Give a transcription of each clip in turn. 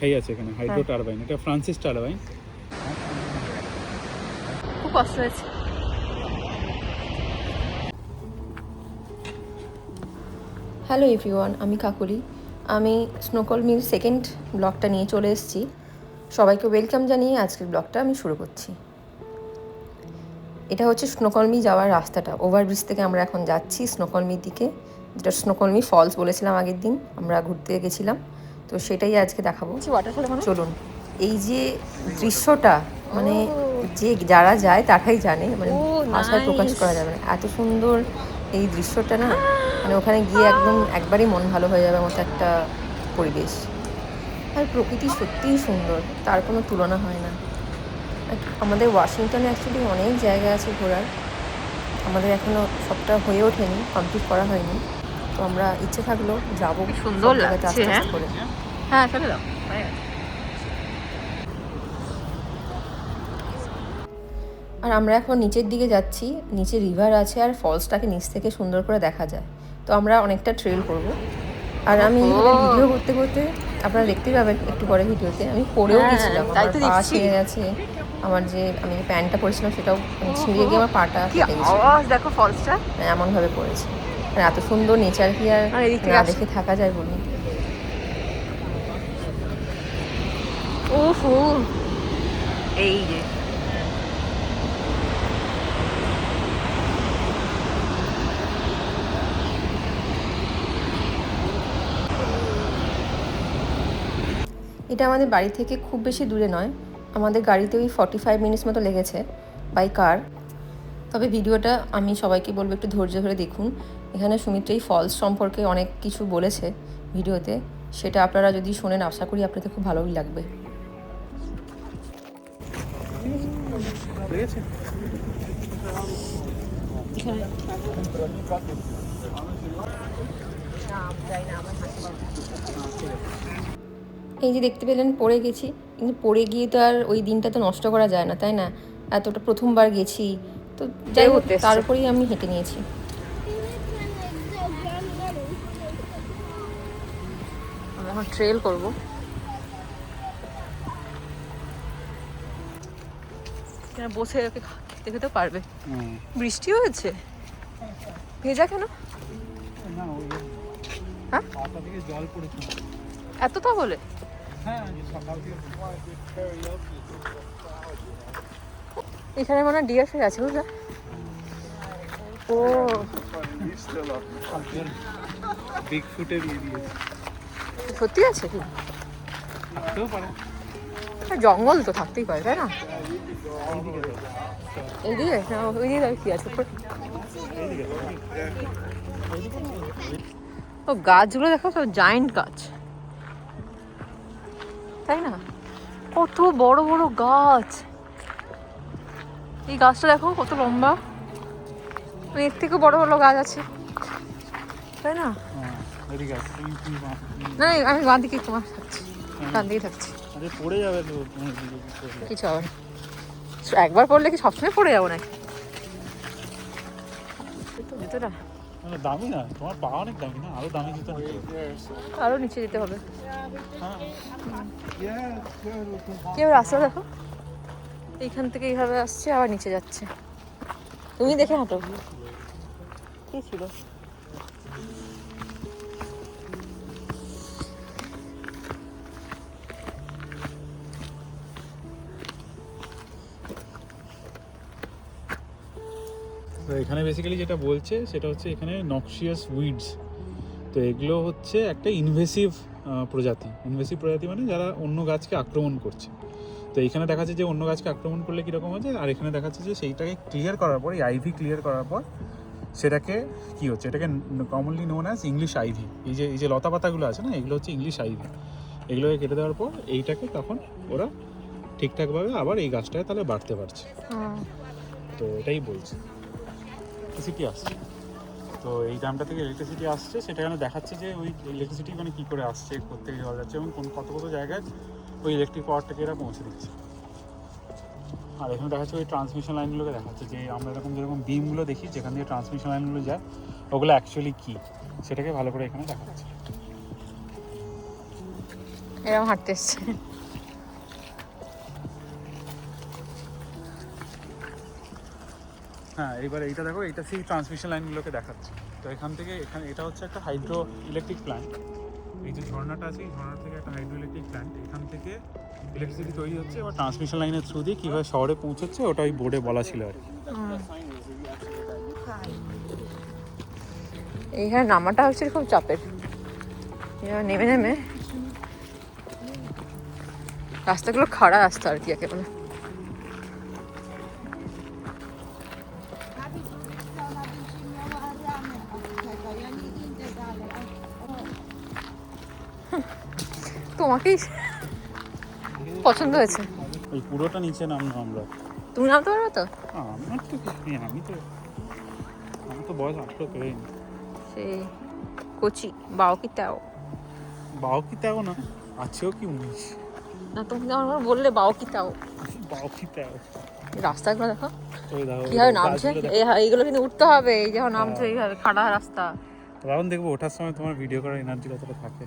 লেখাই আছে এখানে হাইড্রো টারবাইন এটা ফ্রান্সিস টারবাইন। খুব কষ্ট হয়েছে। হ্যালো এভরিওয়ান আমি কাকুলি। আমি স্নোকলমির সেকেন্ড ব্লগটা নিয়ে চলে এসেছি। সবাইকে ওয়েলকাম জানিয়ে আজকের ব্লগটা আমি শুরু করছি। এটা হচ্ছে স্নোকলমি যাওয়ার রাস্তাটা। ওভারব্রিজ থেকে আমরা এখন যাচ্ছি স্নোকলমির দিকে। যেটা স্নোকলমি ফলস বলেছিলাম আগের দিন আমরা ঘুরতে গেছিলাম। তো সেটাই আজকে দেখাবো। চলুন এই যে দৃশ্যটা মানে যে যারা যায় তারাই জানে মানে ভাষায় প্রকাশ করা যাবে না। এত সুন্দর এই দৃশ্যটা না মানে ওখানে গিয়ে একদম একবারই মন ভালো হয়ে যাবে মতো একটা পরিবেশ। আর প্রকৃতি সত্যিই সুন্দর তার কোনো তুলনা হয় না। আমাদের ওয়াশিংটনে অ্যাকচুয়ালি অনেক জায়গা আছে ঘোরার। আমাদের এখনও সবটা হয়ে ওঠেনি কমপ্লিট করা হয়নি। তো আমরা ইচ্ছে থাকলেও যাব সুন্দর হ্যাঁ? করে। হ্যাঁ চলে দাও আর আমরা এখন নিচের দিকে যাচ্ছি নিচে রিভার আছে আর ফলসটাকে নিচ থেকে সুন্দর করে দেখা যায়। তো আমরা অনেকটা ট্রেল করব। আর আমি ভিডিও করতে করতে আপনারা দেখতে পাবেন একটু পরে ভিডিওতে আমি পরেও হ্যাঁ, গেছিলাম তাই আমার তো পা ছিঁড়ে গেছে। আমার যে আমি যে প্যান্টটা পরেছিলাম সেটাও মানে ছিঁড়ে গিয়ে আমার পাটা কেটে গেছে। দেখো ফলসটা এমনভাবে পড়েছে। আর এত সুন্দর নেচার কি আর আর না দেখে থাকা যায় বলুন। ওহো এই যে এটা আমাদের বাড়ি থেকে খুব বেশি দূরে নয়। আমাদের গাড়িতে ওই ফর্টি ফাইভ মিনিটস মতো লেগেছে বাই কার তবে ভিডিওটা আমি সবাইকে বলব একটু ধৈর্য ধরে দেখুন। এখানে সুমিত্রা এই ফলস সম্পর্কে অনেক কিছু বলেছে ভিডিওতে। সেটা আপনারা যদি শোনেন আশা করি আপনাদের খুব ভালোই লাগবে। ঠিক আছে এই যে দেখতে পেলেন পড়ে গেছি। কিন্তু পড়ে গিয়ে তো আর ওই দিনটা তো নষ্ট করা যায় না তাই না? এতটা প্রথমবার গেছি। তো যাই হোক তারপরেই আমি হেঁটে নিয়েছি। আমরা এখন ট্রেল করব। এখানে বসে ওকে খেতে খেতে পারবে। বৃষ্টি হয়েছে? ভেজা কেন? হ্যাঁ? এত তা বলে হ্যাঁ এখানে মনে হয় ডিয়ার ফের আছে বুঝলা? ও। বিগ ফুটের ইয়ে দিয়েছে সত্যি আছে কি? থাকতেও পারে। জঙ্গল তো থাকতেই পারে তাই না? এইদিকে না ওইদিকে আর কি আছে। ও গাছগুলো দেখো সব জায়েন্ট গাছ। তাই না? কত বড় বড় গাছ। এই গাছটা দেখো কত লম্বা। এর থেকে বড় বড় গাছ আছে। তাই না? হ্যাঁ, এদিকে না আমি বাঁ দিকে তোমার থাকছি ডান দিকে থাকছি। পড়ে যাবে? কিছু হবে। একবার পড়লে কি সবসময় পড়ে যাব নাকি? জুতোটা? দামি না তোমার পা অনেক দামি না? আরও দামি জুতো হবে। আরও নিচে যেতে হবে। হ্যাঁ। কেউ রাস্তা দেখো? এইখান থেকে এইভাবে আসছে আবার নিচে যাচ্ছে। তুমি দেখে হাঁটো। কি ছিল? তো এখানে বেসিক্যালি যেটা বলছে সেটা হচ্ছে এখানে নক্সিয়াস উইডস তো এগুলো হচ্ছে একটা ইনভেসিভ প্রজাতি। ইনভেসিভ প্রজাতি মানে যারা অন্য গাছকে আক্রমণ করছে। তো এখানে দেখা যাচ্ছে যে অন্য গাছকে আক্রমণ করলে কীরকম হচ্ছে আর এখানে দেখা যাচ্ছে যে সেইটাকে ক্লিয়ার করার পর এই আইভি ক্লিয়ার করার পর সেটাকে কি হচ্ছে এটাকে commonly known as English ivy এই যে এই যে লতা পাতাগুলো আছে না এগুলো হচ্ছে ইংলিশ আইভি এগুলোকে কেটে দেওয়ার পর এইটাকে তখন ওরা ঠিকঠাকভাবে আবার এই গাছটাকে তাহলে বাড়তে পারছে। তো এটাই বলছে। ইলেকট্রিসিটি আসছে। তো এই ড্যামটা থেকে ইলেকট্রিসিটি আসছে, সেটা এখানে দেখাচ্ছে যে ওই ইলেকট্রিসিটি মানে কী করে আসছে কোথেকে জল যাচ্ছে এবং কোন কত কত জায়গায় ওই ইলেকট্রিক পাওয়ারটাকে এরা পৌঁছে দিচ্ছে। আর এখানে দেখাচ্ছে ওই ট্রান্সমিশন লাইনগুলোকে দেখাচ্ছে যে আমরা এরকম যেরকম বিমগুলো দেখি, যেখান থেকে ট্রান্সমিশন লাইনগুলো যায়, ওগুলো অ্যাকচুয়ালি কী? সেটাকে ভালো করে এখানে দেখাচ্ছে। এরকম হাঁটতে এসছে। হ্যাঁ এবার এইটা দেখো, এইটা সেই ট্রান্সমিশন লাইনগুলোকে দেখাচ্ছে। তো এখান থেকে এখানে এটা হচ্ছে একটা হাইড্রো ইলেকট্রিক প্ল্যান্ট এই যে ঝর্ণাটা আছে, এই ঝর্ণা থেকে একটা হাইড্রো ইলেকট্রিক প্ল্যান্ট এখান থেকে ইলেকট্রিসিটি তৈরি হচ্ছে, এবার ট্রান্সমিশন লাইনের থ্রু দিয়ে কীভাবে শহরে পৌঁছচ্ছে, ওটা ওই বোর্ডে বলা ছিল আর কি। এইখানে নামাটা হচ্ছে খুব চাপের। নেমে নেমে। রাস্তাগুলো খাড়া রাস্তা আর কি একেবারে। তোমাকেই পছন্দ হয়েছে। ওই পুরোটা নিচে নামলো আমরা। তুমি নামতে পারবে তো? আমার তো আমি তো আমার তো বয়স আঠেরো পেরেনি সেই কচি বাও কি তাও। বাও কি তেও না আছেও কি উনিশ? না তুমি আমার বললে বাও কি তাও। বাও কি তেও। রাস্তাগুলো দেখো। কীভাবে নামছে? এইগুলো কিন্তু উঠতে হবে এই যখন নামছে এইভাবে খাড়া রাস্তা। রাউন্ড দেখব ওঠার সময় তোমার ভিডিও করার এনার্জি কতটা থাকে?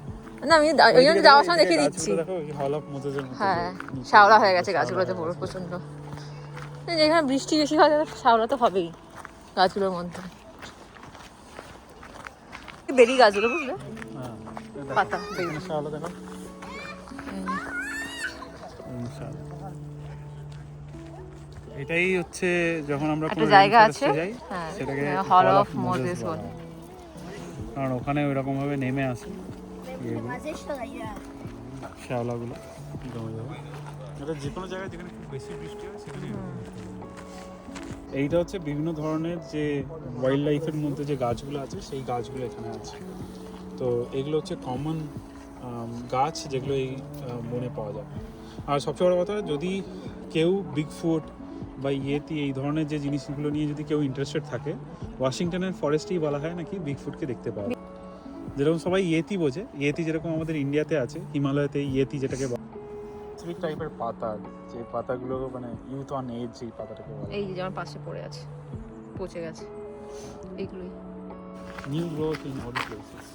না আমি ওই জন্য যাওয়ার সময় দেখে দিচ্ছি হ্যাঁ শ্যাওলা হয়ে গেছে গাছগুলোতে পুরো এই যেখানে বৃষ্টি বেশি হয় তাহলে শ্যাওলা তো হবেই গাছগুলোর মধ্যে। বেরি গাছগুলো বুঝলে? হ্যাঁ, পাতা বেরি। শ্যাওলা দেখো। এটাই হচ্ছে যখন আমরা কোনো জায়গা আছে, হ্যাঁ, সেটাকে হল অফ মোজেস বলে। কারণ ওখানে ওইরকম ভাবে নেমে আসে। শ্যাওলাগুলো জমে যাবে এটা যে কোনো জায়গায় যেখানে খুব বেশি বৃষ্টি হয় সেখানে এইটা হচ্ছে বিভিন্ন ধরনের যে ওয়াইল্ড লাইফের মধ্যে যে গাছগুলো আছে সেই গাছগুলো এখানে আছে। তো এগুলো হচ্ছে কমন গাছ যেগুলো এই বনে পাওয়া যায়। আর সবচেয়ে বড় কথা যদি কেউ বিগ ফুট বা ইয়েতি এই ধরনের যে জিনিসগুলো নিয়ে যদি কেউ ইন্টারেস্টেড থাকে ওয়াশিংটনের ফরেস্টেই বলা হয় নাকি বিগ ফুটকে দেখতে পাওয়া যেরকম সবাই ইয়েতি বোঝে ইয়েতি যেরকম আমাদের ইন্ডিয়াতে আছে হিমালয়তে ইয়েতি যেটাকে স্পেসিফিক টাইপের পাতা যে পাতাগুলো মানে ইউথ অন এজ যেই পাতাটাকে বলে। এই যে যেমন পাশে পড়ে আছে পচে গেছে এইগুলোই। New growth in all places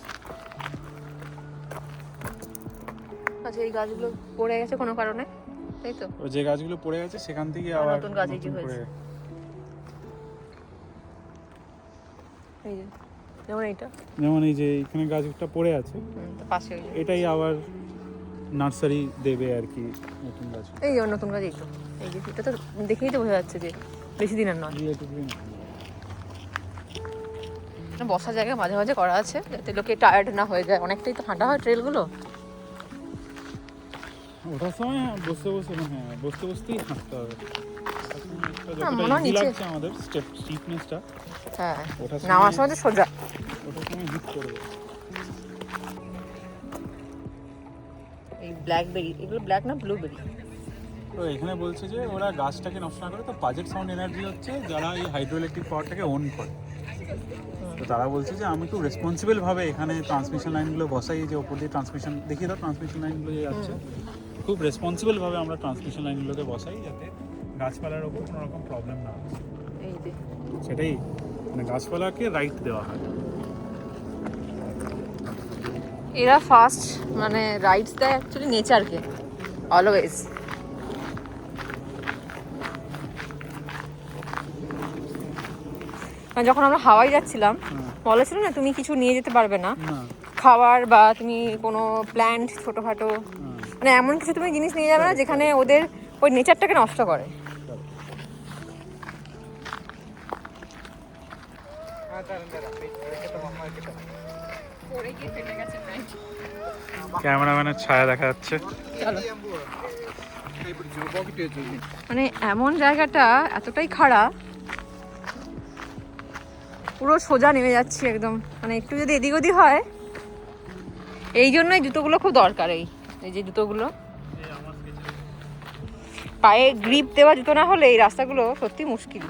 আচ্ছা এই গাছগুলো পড়ে গেছে কোনো কারণে? তাই তো? ও যে গাছগুলো পড়ে গেছে সেখান থেকে আবার নতুন গাছ এই যে হয়েছে। এই যে যেমন এইটা। যেমন এই যে এখানে গাছটা পড়ে আছে পাশে এটাই আবার নার্সারি দেবে আর কি নতুন গাছ। এই যে নতুন গাছ এই তো। এই যে এটা তো দেখেই তো বোঝা যাচ্ছে যে বেশি দিনের নয়। না, বসার জায়গা মাঝে মাঝে করা আছে যাতে লোকে টায়ার্ড না হয়ে যায়। অনেকটাই তো হাঁটা হয় ট্রেলগুলো ওঠার সময় হ্যাঁ বসতে বসতে হ্যাঁ বসতে বসতেই হাঁটতে হবে মনে হয় নিচে- আমাদের স্টেপ স্টিফনেসটা হ্যাঁ নামার সময় সোজা ওঠার সময় হিট করবে এই ব্ল্যাকবেরি এগুলো ব্ল্যাক না ব্লুবেরি তো এখানে বলছে যে ওরা গাছটাকে নষ্ট না করে তো বাজেট সাউন্ড এনার্জি হচ্ছে যারা এই হাইড্রো ইলেকট্রিক পাওয়ারটাকে ওন করে তো তারা বলছে যে আমি খুব রেসপন্সিবল ভাবে এখানে ট্রান্সমিশন লাইনগুলো বসাই যে ওপর দিয়ে ট্রান্সমিশন দেখিয়ে দাও ট্রান্সমিশন লাইনগুলো যে যাচ্ছে খুব রেসপন্সিবলভাবে আমরা ট্রান্সমিশন লাইনগুলোকে বসাই যাতে গাছপালার ওপর কোনো রকম প্রবলেম না হয়। সেটাই মানে গাছপালাকে রাইট দেওয়া হয়। এরা ফার্স্ট মানে রাইটস দেয় অ্যাকচুয়ালি নেচারকে অলওয়েজ যখন আমরা হাওয়াই যাচ্ছিলাম হ্যাঁ। বলেছিল না তুমি কিছু নিয়ে যেতে পারবে না। খাবার বা তুমি কোনো প্ল্যান্ট ছোটোখাটো। মানে এমন কিছু তুমি জিনিস নিয়ে যাবে না যেখানে ওদের ওই নেচারটাকে নষ্ট করে। ক্যামেরাম্যানের ছায়া দেখা যাচ্ছে। মানে এমন জায়গাটা এতটাই খাড়া পুরো সোজা নেমে যাচ্ছি একদম। মানে একটু যদি এদিক ওদিক হয় এই জন্যই জুতোগুলো খুব দরকার এই। এই যে জুতোগুলো। পায়ে গ্রিপ দেওয়া জুতো না হলে এই রাস্তাগুলো সত্যি মুশকিল।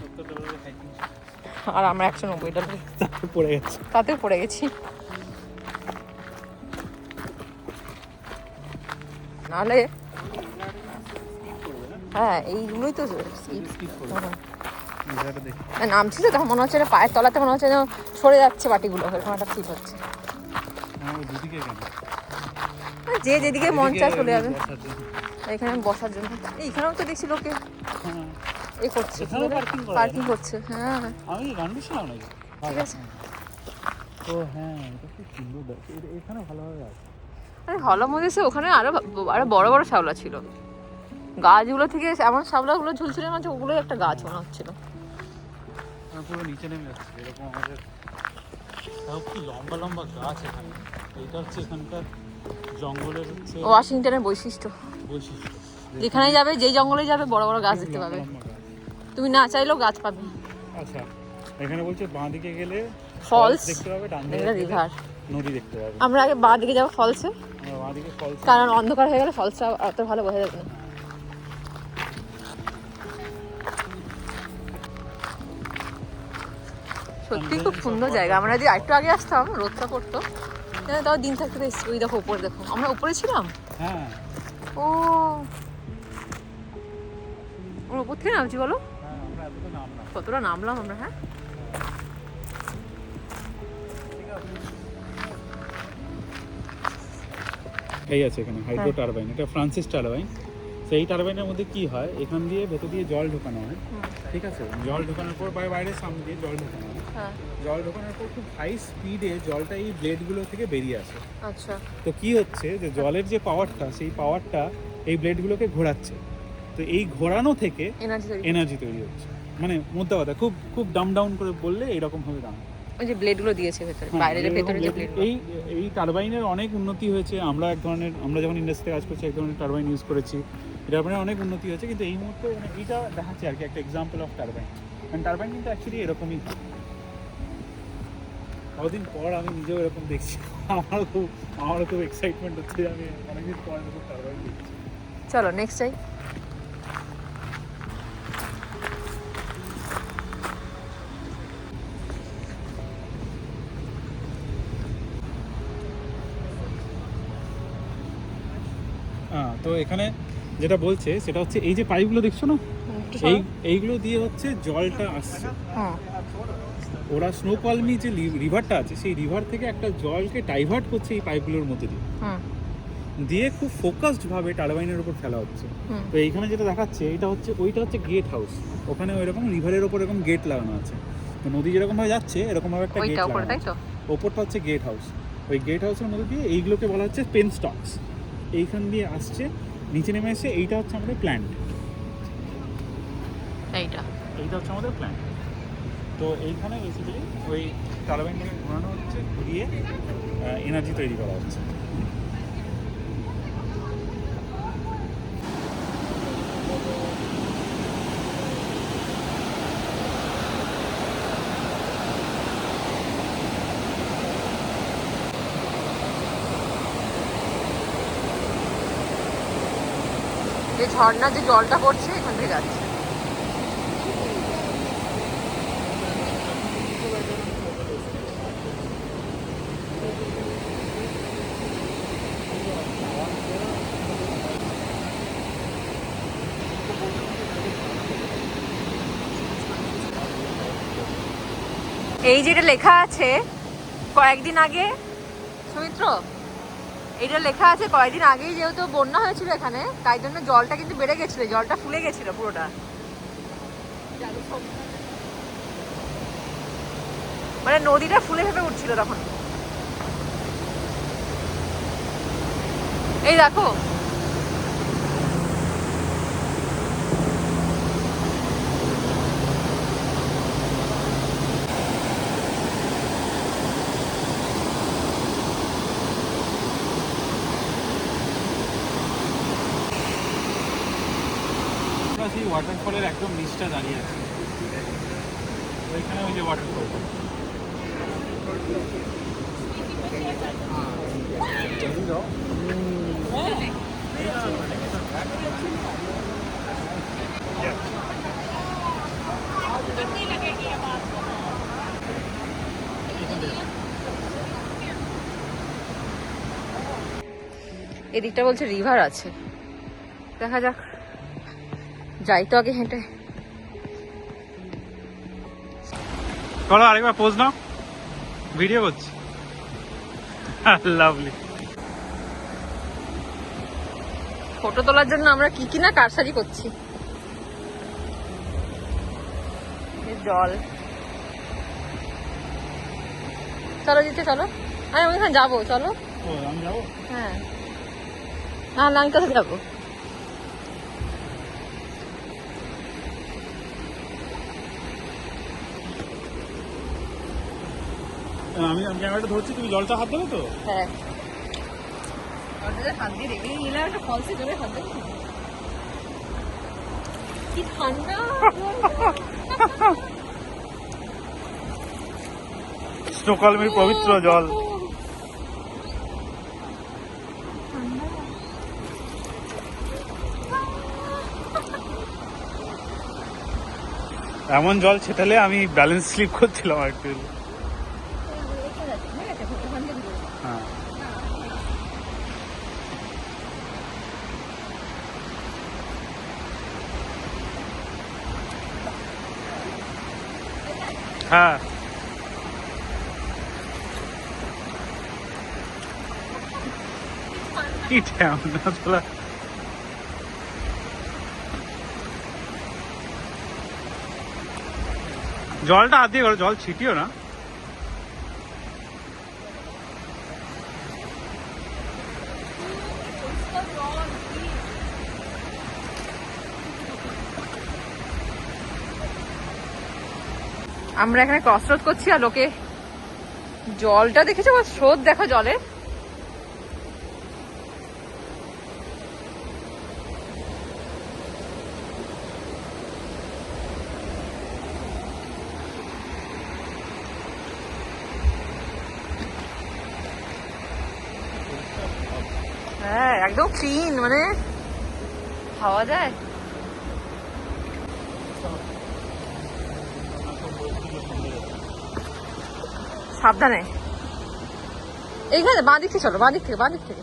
আর আমরা একশো নব্বই ডলার পড়ে গেছে। তাতেও পড়ে গেছি। নাহলে হ্যাঁ এইগুলোই তো আর নামছিল তখন মনে হচ্ছে পায়ের তলাতে মনে হচ্ছে যেন সরে যাচ্ছে বাটিগুলো এরকম একটা ফিল হচ্ছে। যে যেদিকে মন চায় চলে যাবে। এখানে বসার জন্য। এইখানেও তো দেখছি লোকে। হ্যাঁ। এ করছে। পার্কিং করছে হ্যাঁ। আমি গান শুনলাম নাকি? ঠিক আছে। তো হ্যাঁ এটা খুব সুন্দর এখানে ভালোভাবে আছে। আরে হলার মধ্যে সে ওখানে আরও আরও বড় বড় শ্যাওলা ছিল। গাছগুলো থেকে এমন শ্যাওলাগুলো ঝুলছিল মানে ওগুলো একটা গাছ মনে হচ্ছিল। পুরো নিচে নেমে যাচ্ছে। এরকম আমাদের তাও কি লম্বা লম্বা গাছ এখানে? এইটা হচ্ছে এখানকার জঙ্গলের হচ্ছে ওয়াশিংটনের বৈশিষ্ট্য। বৈশিষ্ট্য। যেখানে যাবে যেই জঙ্গলে যাবে বড় বড় গাছ দেখতে পাবে। তুমি না চাইলেও গাছ পাবে। আচ্ছা এখানে বলছে বাঁ দিকে গেলে ফলস দেখতে পাবে ডান দিকে রিভার। নদী দেখতে পাবে। আমরা আগে বাঁ দিকে যাব ফলসে বাঁ দিকে ফলস কারণ অন্ধকার হয়ে গেলে ফলসটা অত ভালো বোঝা যাবে না। সত্যি খুব সুন্দর জায়গা। আমরা যদি আরেকটু আগে আসতাম রোদটা পড়তো। তাহলে তাও দিন থাকতে ওই দেখো উপরে দেখো। আমরা উপরে ছিলাম? হ্যাঁ। ও। ওর উপর থেকে নামছি বলো। হ্যাঁ আমরা এতটা নামলাম। কতটা নামলাম আমরা হ্যাঁ? এই আছে এখানে হাইড্রো টারবাইন। এটা ফ্রান্সিস টারবাইন। তো এই টারবাইনের মধ্যে কি হয়? এখান দিয়ে ভেতর দিয়ে জল ঢোকানো হয়। ঠিক আছে? জল ঢোকানোর পর বাইরে বাইরে সামনে দিয়ে জল ঢোকানো হয় হ্যাঁ। জল ঢোকানোর পর খুব হাই স্পিডে জলটা এই ব্লেডগুলো থেকে বেরিয়ে আসে। আচ্ছা। তো কি হচ্ছে যে জলের যে পাওয়ারটা সেই পাওয়ারটা এই ব্লেডগুলোকে ঘোরাচ্ছে। তো এই ঘোরানো থেকে এনার্জি তৈরি হচ্ছে। মানে মোদ্দা কথা খুব খুব ডাম ডাউন করে বললে এইরকম ভাবে দাম ওই যে ব্লেডগুলো দিয়েছে ভেতরে হ্যাঁ, বাইরে যে ভেতরে যে ব্লেড এই এই টারবাইনের অনেক উন্নতি হয়েছে। আমরা এক ধরনের আমরা যখন ইন্ডাস্ট্রিতে কাজ করছি এক ধরনের টারবাইন ইউজ করেছি। টারবাইনের অনেক উন্নতি হয়েছে। কিন্তু এই মুহূর্তে মানে এইটা দেখাচ্ছে আর কি একটা এক্সাম্পল অফ টারবাইন কারণ টারবাইন কিন্তু অ্যাকচুয়ালি এরকমই। হয়। কদিন পর আমি নিজেও এরকম দেখছি। আমারও খুব আমারও খুব এক্সাইটমেন্ট হচ্ছে আমি অনেকদিন পর এরকম টারবাইন দেখছি। চলো নেক্সট যাই। হ্যাঁ তো এখানে যেটা বলছে সেটা হচ্ছে এই যে পাইপগুলো দেখছ না? এই এইগুলো দিয়ে হচ্ছে জলটা আসছে। হুম। ওরা স্নো কলমি যে রিভারটা আছে সেই রিভার থেকে একটা জলকে ডাইভার্ট করছে এই পাইপগুলোর মধ্যে দিয়ে। দিয়ে খুব ফোকাসড ভাবে টারবাইনের উপর ফেলা হচ্ছে। তো এইখানে যেটা দেখাচ্ছে এটা হচ্ছে ওইটা হচ্ছে গেট হাউস ওখানে ওইরকম রিভারের ওপর এরকম গেট লাগানো আছে। তো নদী যেরকম ভাবে যাচ্ছে এরকম ভাবে একটা গেট লাগানো আছে। ওপরটা হচ্ছে গেট হাউস ওই গেট হাউসের মধ্যে দিয়ে এইগুলোকে বলা হচ্ছে পেন স্টকস এইখান দিয়ে আসছে নিচে নেমে এসে এইটা হচ্ছে আমাদের প্ল্যান্ট এইটা। এইটা হচ্ছে আমাদের প্ল্যান্ট তো এইখানে বেসিক্যালি ওই টারবাইনটাকে ঘোরানো হচ্ছে, ঘুরিয়ে এনার্জি তৈরি করা হচ্ছে। এই ঝর্ণার যে জলটা পড়ছে, এখান থেকে যাচ্ছে। এই যেটা লেখা আছে, কয়েকদিন আগে, সুমিত্র, এইটা লেখা আছে কয়েকদিন আগেই যেহেতু বন্যা হয়েছিল এখানে, তাই জন্য জলটা কিন্তু বেড়ে গেছিল, জলটা ফুলে গেছিল পুরোটা। মানে নদীটা ফুলে ভেবে উঠছিল তখন। এই দেখো সেই ওয়াটারফলের একদম নিচটা দাঁড়িয়ে আছি। ওইখানে ওই যে ওয়াটারফল এদিকটা বলছে রিভার আছে। দেখা যাক। যাই তো আগে হেঁটে। করো আরেকবার পোজ নাও। ভিডিও করছি। লাভলি ফটো তোলার জন্য আমরা কি কি না কারসাজি করছি। জল। চলো দিতে চলো। আরে আমি এখানে যাব চলো। ও আমি যাব? হ্যাঁ। না আমি কোথায় যাব। আমি ক্যামেরাটা ধরছি তুমি জলটা হাত দেবে তো। হ্যাঁ। ওটাতে হাত দিয়ে রেখে নিলাম একটা ফলসে জলে হাত দেবো কি ঠান্ডা। স্টোকলমের পবিত্র জল। এমন জল ছেটালে আমি ব্যালেন্স স্লিপ করছিলাম আর ঠ্যাম না তোলা জলটা হাত দিয়ে জল ছিটিও না। আমরা এখানে কসরত করছি আর লোকে জলটা দেখেছ? স্রোত দেখো জলের হ্যাঁ একদম ক্লিন মানে খাওয়া যায়? সাবধানে। এইখানে বাঁ দিক থেকে চলো বাঁ দিক থেকে বাঁ দিক থেকে।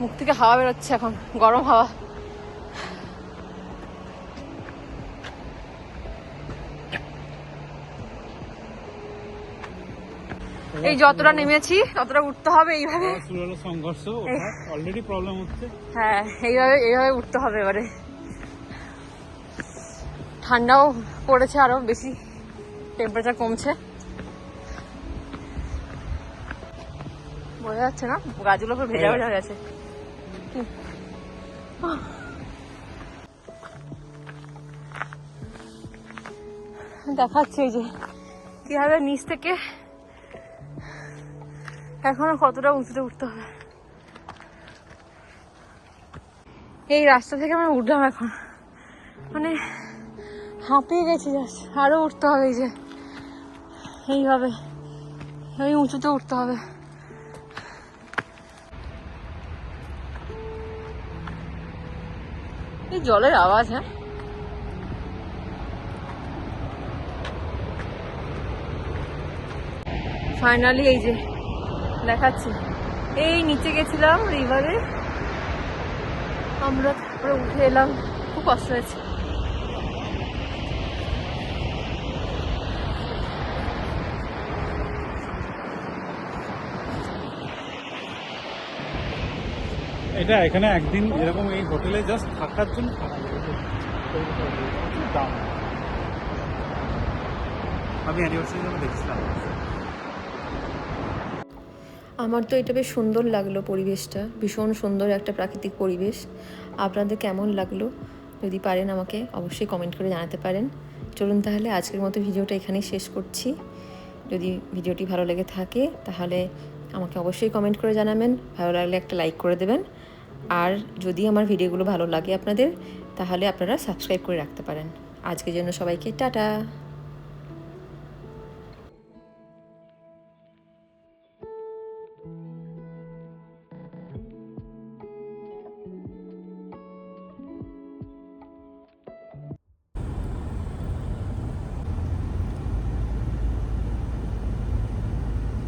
মুখ থেকে হাওয়া বেরোচ্ছে এখন গরম হাওয়া। এই যতটা নেমেছি ততটা উঠতে হবে এইভাবে। আবার শুরু হলো সংঘর্ষ অলরেডি প্রবলেম হচ্ছে। হ্যাঁ এইভাবে এইভাবে উঠতে হবে এবারে। ঠান্ডাও পড়েছে আরও বেশি টেম্পারেচার কমছে। বোঝা যাচ্ছে না গাছগুলো ভেজা ভেজা হয়ে গেছে। দেখাচ্ছে এই যে কীভাবে নিচ থেকে এখনও কতটা উঁচুতে উঠতে হবে? এই রাস্তা থেকে আমি উঠলাম এখন। মানে হাঁপিয়ে গেছি জাস্ট আরও উঠতে হবে এই যে। এইভাবে। এই উঁচুতে উঠতে হবে। এই জলের আওয়াজ হ্যাঁ? ফাইনালি এই যে দেখাচ্ছি। এই নিচে গেছিলাম রিভারে আমরা তারপরে উঠে এলাম। খুব কষ্ট হয়েছে। এটা এখানে একদিন এরকম এই হোটেলে জাস্ট থাকার জন্য দাম। আমি অ্যানিভার্সারি দেখছিলাম। আমার তো এটা বেশ সুন্দর লাগল পরিবেশটা। ভীষণ সুন্দর একটা প্রাকৃতিক পরিবেশ। আপনাদের কেমন লাগল? যদি পারেন আমাকে অবশ্যই কমেন্ট করে জানাতে পারেন। চলুন তাহলে আজকের মতো ভিডিওটা এখানেই শেষ করছি। যদি ভিডিওটি ভালো লেগে থাকে, তাহলে আমাকে অবশ্যই কমেন্ট করে জানাবেন। ভালো লাগলে একটা লাইক করে দেবেন। আর যদি আমার ভিডিওগুলো ভালো লাগে আপনাদের, তাহলে আপনারা সাবস্ক্রাইব করে রাখতে পারেন। আজকের জন্য সবাইকে টাটা!